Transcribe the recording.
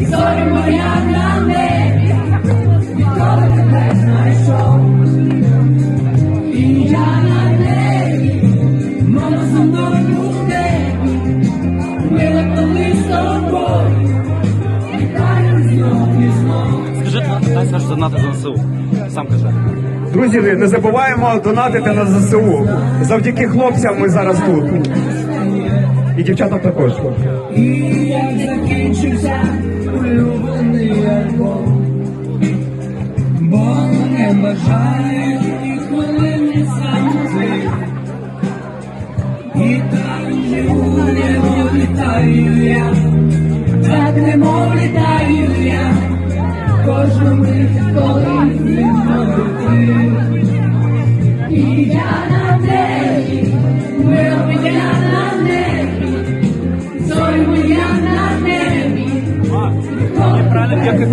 зорі на небі, відколи тебе знайшов. І я на небі, мама мною в небі, ми коли з літаю знов і знов. Скажи, дай скажеш донати за ЗСУ. Сам кажи. Друзі, не забуваємо донатити на ЗСУ. Завдяки хлопцям ми зараз тут. І дівчатам також. І як закінчився улюблений альбом, бо не бажаю ні хвилини самоти. І так живу, немов літаю я, так немов літаю я, кожну мить, коли ти. І я на небі, Зорі